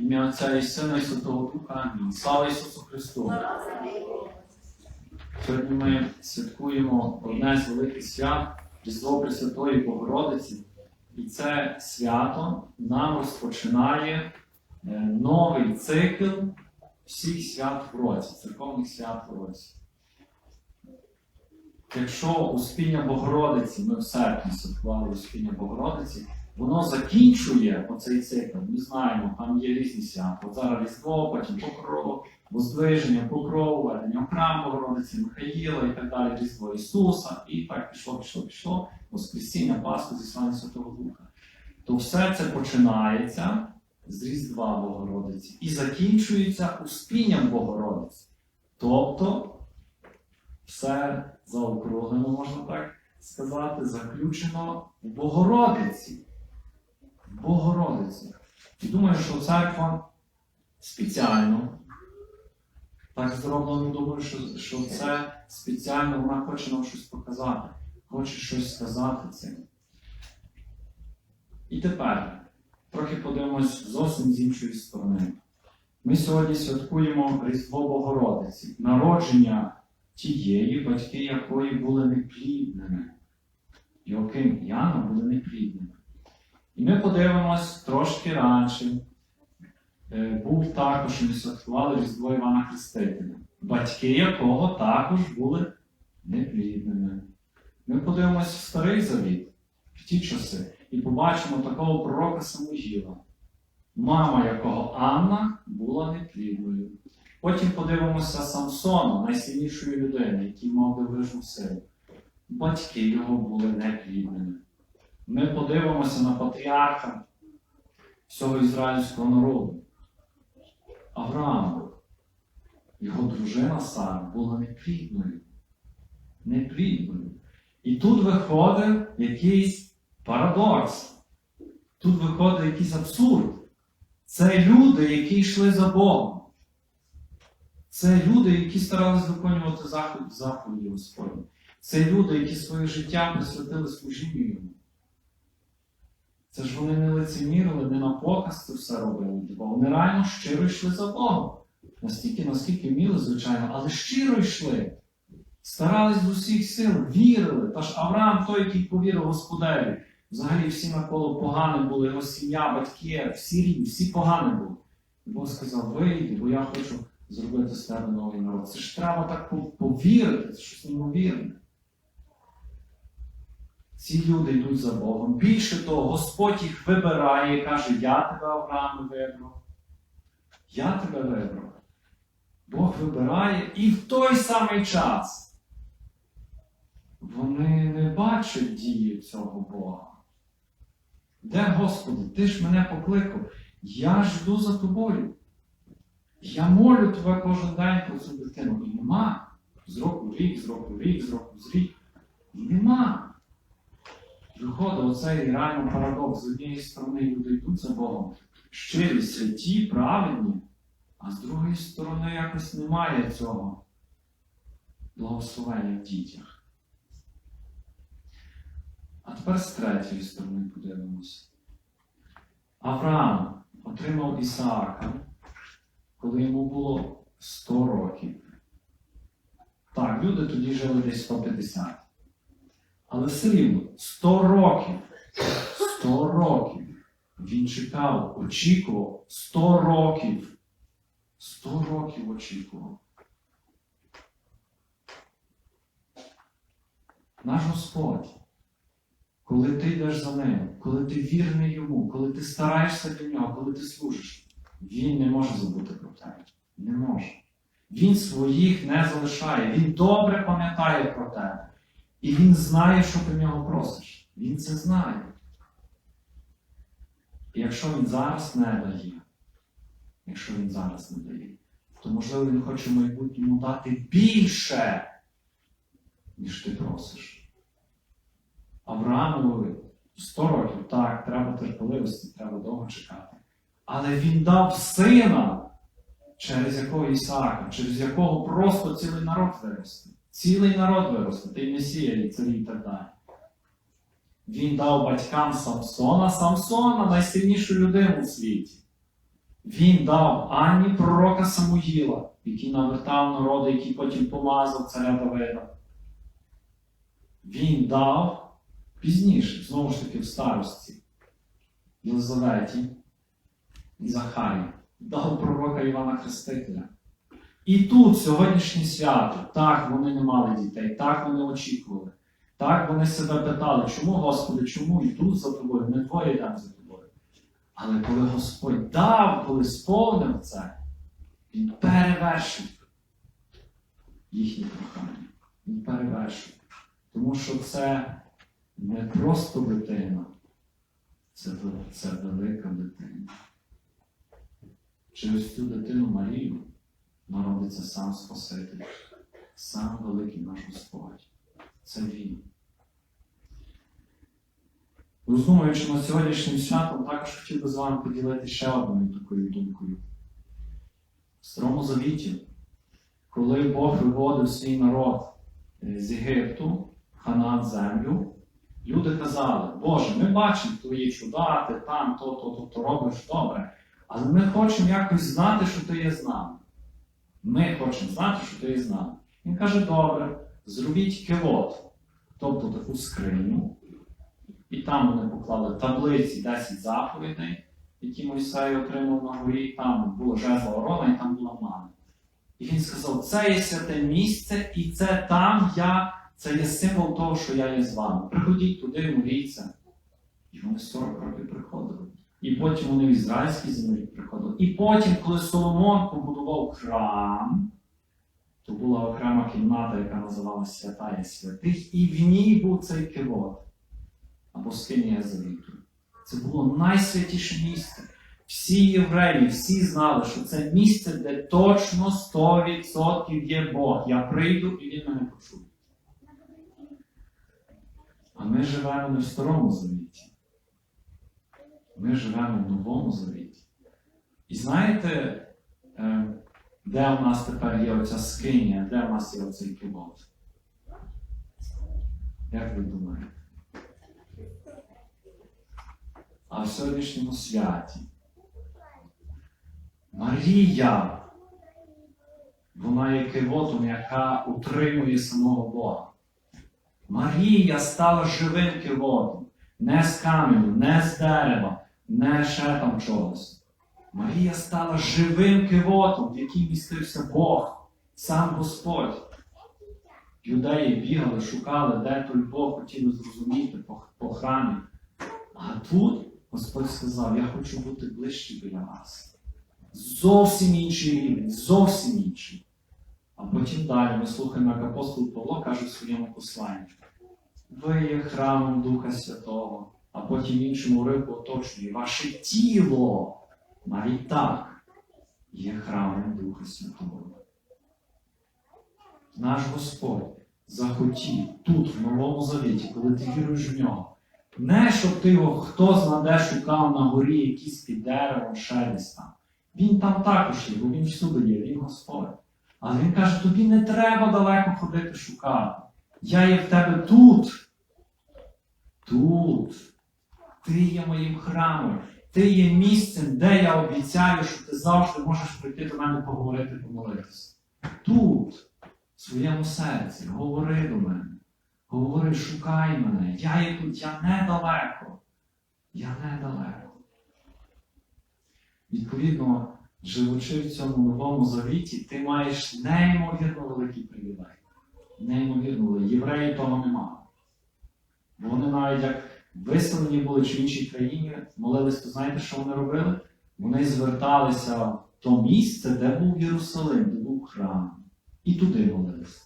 Ім'я Отця і Сина і Святого Духа. Амінь. Слава Ісусу Христу! Сьогодні ми святкуємо одне з великих свят Різдво Пресвятої Богородиці. І це свято нам розпочинає е, новий цикл всіх свят в році, церковних свят в році. Якщо Успіння Богородиці, ми в серпні святкували Успіння Богородиці, воно закінчує оцей цикл. Ми знаємо, там є різні свята. От зараз Різдво, потім Покров, Воздвиження, Покров, ведення в храм Богородиці, Михаїла і так далі, Різдво Ісуса, і так пішло, пішло, пішло, Воскресіння, Пасху, зіслання Святого Духа. То все це починається з Різдва Богородиці і закінчується Успінням Богородиці. Тобто все заокруглено, можна так сказати, заключено в Богородиці. В Богородиці. І думаю, що церква спеціально так зроблено, думаю, що, що це спеціально вона хоче нам щось показати, хоче щось сказати цим. І тепер трохи подивимось зовсім з іншої сторони. Ми сьогодні святкуємо Різдво Богородиці, народження тієї, батьки якої були неплідними. Йоаким і Яна були неплідними. І ми подивимось трошки раніше. Е, Був також, ми святкували Різдво Івана Хрестителя, батьки якого також були неплідними. Ми подивимось в Старий Завіт, в ті часи, і побачимо такого пророка Самуїла, мама якого Анна була неплідною. Потім подивимося Самсона, найсильнішої людини, який мав дивижну силу. Батьки його були неплідними. Ми подивимося на патріарха всього ізраїльського народу. Авраама. Його дружина Сара була неплідною. Неплідною. І тут виходить якийсь парадокс. Тут виходить якийсь абсурд. Це люди, які йшли за Богом. Це люди, які старались виконувати заход, заповіді Господні. Це люди, які своє життя присвятили служінню йому. Це ж вони не лицемірили, не на показ це все робили. Бо вони реально щиро йшли за Богом. Настільки, наскільки вміли, звичайно, але щиро йшли. Старались з усіх сил, вірили. Та ж Авраам той, який повірив Господеві. Взагалі всі навколо погані були, його сім'я, батьки, всі рідні, всі погані були. І Бог сказав, вийди, бо я хочу зробити з тебе новий народ. Це ж треба так повірити, це щось неймовірне. Ці люди йдуть за Богом. Більше того, Господь їх вибирає і каже, я тебе, Авраам, вибрав. Я тебе вибрав. Бог вибирає і в той самий час вони не бачать дії цього Бога. Де, Господи, ти ж мене покликав, я ж йду за тобою. Я молю тебе кожен день про цю дитину. І нема. З року в рік, з року в рік, з року в рік. І нема. Виходить оцей реально парадокс. З однієї сторони люди йдуть за Богом, щирі, святі, праведні, а з другої сторони якось немає цього благословення в дітях. А тепер з третьої сторони подивимося. Авраам отримав Ісаака, коли йому було 100 років. Так, люди тоді жили десь 150. Але все рівно 100 років. 100 років. Він чекав, очікував 100 років. 100 років очікував. Наш Господь, коли ти йдеш за ним, коли ти вірний йому, коли ти стараєшся для нього, коли ти служиш, він не може забути про тебе. Не може. Він своїх не залишає. Він добре пам'ятає про тебе. І він знає, що ти в нього просиш. Він це знає. І якщо він зараз не дає, якщо він зараз не дає, то можливо він хоче в майбутньому дати більше, ніж ти просиш. Авраамові 100 років, так, треба терпеливості, треба довго чекати. Але він дав сина, через якого Ісаака, через якого просто цілий народ виросте. Цілий народ виросте, ти Месія, і царі і так далі. Він дав батькам Самсона, Самсона найсильнішу людину у світі. Він дав Анні пророка Самуїла, який навертав народи, який потім помазав царя Давида. Він дав пізніше, знову ж таки, в старості, Єлизаветі і Захарі. Дав пророка Івана Хрестителя. І тут сьогоднішнє свято, так, вони не мали дітей, так вони очікували. Так вони себе питали, чому, Господи, чому йдуть за тобою, ми двоє йдемо за тобою. Але коли Господь дав, коли сповнив це, Він перевершив їхнє прохання. Він перевершив. Тому що це не просто дитина, це, це велика дитина. Через цю дитину Марію народиться сам Спаситель, сам великий наш Господь. Це Він. Роздумуючи над сьогоднішнім святом, також хотів би з вами поділитися ще одною такою думкою. В Старому Завіті, коли Бог виводив свій народ е, з Єгипту, Ханан землю, люди казали, Боже, ми бачимо твої чуда, ти там, то, то, то, то робиш добре, але ми хочемо якось знати, що ти є з нами. Ми хочемо знати, що ти є з. Він каже, добре, зробіть кивот, тобто таку скриню, і там вони поклали таблиці 10 заповідей, які Мойсей отримав на горі, там було жезла ворона, і там була мана. І він сказав: це є святе місце, і це там я, це є символ того, що я є з вами. Приходіть туди, моліться. І вони 40 років приходили. І потім вони в ізраїльській землі приходили. І потім, коли Соломон побудував храм, то була окрема кімната, яка називалася Святая Святих, і в ній був цей кивот або скинія завіту. Це було найсвятіше місце. Всі євреї, всі знали, що це місце, де точно 100% є Бог. Я прийду і він мене почує. А ми живемо не в старому завіті. Ми живемо в новому завіті. І знаєте, е, де у нас тепер є оця скиня, де у нас є оцей кивот? Як ви думаєте? А в сьогоднішньому святі. Марія, вона є кивотом, яка утримує самого Бога. Марія стала живим кивотом. Не з каменю, не з дерева, не там чогось. Марія стала живим кивотом, в який містився Бог, сам Господь. Юдеї бігали, шукали, де той Бог хотіли зрозуміти по, по храмі. А тут Господь сказав: Я хочу бути ближче біля вас. Зовсім інший рівень, зовсім інший. А потім далі ми слухаємо, як апостол Павло каже в своєму посланні. Ви є храмом Духа Святого, а потім іншому рику оточує ваше тіло. Навіть так є храмом Духа Святого. Наш Господь захотів тут, в Новому Завіті, коли ти віруєш в нього. Не щоб ти його хто знаде шукав на горі якісь під деревом, ще там. Він там також є, бо він всюди є, він Господь. Але він каже, тобі не треба далеко ходити шукати. Я є в тебе тут. Тут. Ти є моїм храмом. Ти є місцем, де я обіцяю, що ти завжди можеш прийти до мене поговорити, помолитися. Тут, в своєму серці, говори до мене. Говори, шукай мене. Я є тут, я недалеко. Я недалеко. Відповідно, живучи в цьому новому завіті, ти маєш неймовірно великий привілей. Неймовірно. Євреї того не мали. Бо вони навіть як виселені були чи в іншій країні, молились, то знаєте, що вони робили? Вони зверталися в то місце, де був Єрусалим, де був храм. І туди молилися.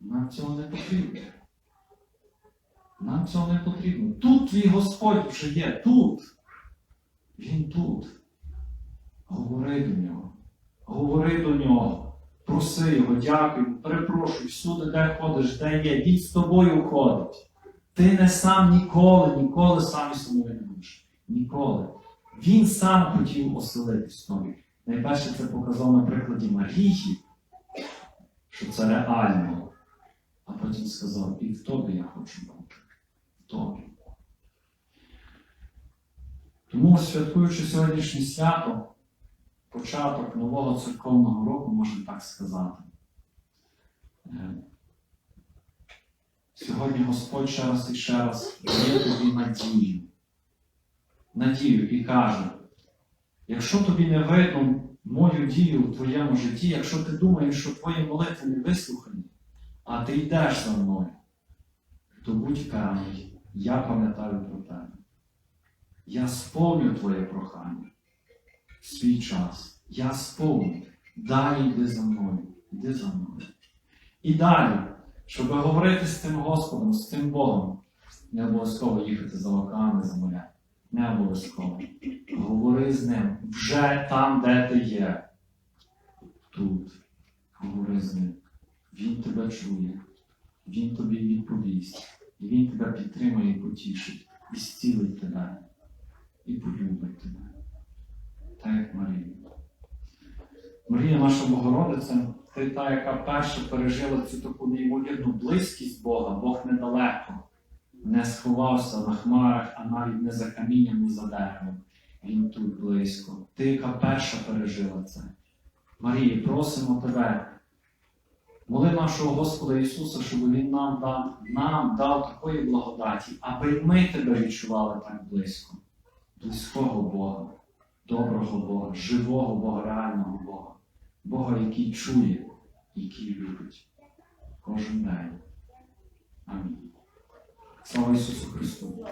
Нам цього не потрібно. Нам цього не потрібно. Тут твій Господь вже є, тут. Він тут. Говори до нього. Говори до нього. Проси його, дякуй, перепрошуй, всюди, де ходиш, де є, він з тобою ходить. Ти не сам ніколи, ніколи сам із собою не будеш. Ніколи. Він сам хотів оселитись тобі. Найперше це показав на прикладі Марії, що це реально. А потім сказав, і в тобі я хочу бути. В тобі. Тому, святкуючи сьогоднішнє свято, початок нового церковного року, можна так сказати. Сьогодні Господь ще раз і ще раз дає тобі надію. Надію і каже, якщо тобі не видно мою дію в твоєму житті, якщо ти думаєш, що твої молитви не вислухані, а ти йдеш за мною, то будь певний, я пам'ятаю про тебе. Я сповню твоє прохання в свій час. Я сповню. Далі йди за мною. Йди за мною. І далі, щоб говорити з тим Господом, з тим Богом, не обов'язково їхати за океани, за моря. Не обов'язково. Говори з ним вже там, де ти є. Тут. Говори з ним. Він тебе чує, він тобі відповість, і він тебе підтримає і потішить, і зцілить тебе, і полюбить тебе. Так як Марія. Марія, наша Богородиця, ти та, яка перша пережила цю таку неймовірну близькість Бога, Бог недалеко, не сховався на хмарах, а навіть не за камінням, не за деревом. Він тут близько. Ти, яка перша пережила це. Марія, просимо тебе. Моли нашого Господа Ісуса, щоб Він нам дав, нам дав такої благодаті, аби ми тебе відчували так близько, близького Бога, доброго Бога, живого Бога, реального Бога, Бога, який чує, який любить кожен день. Амінь. Слава Ісусу Христу!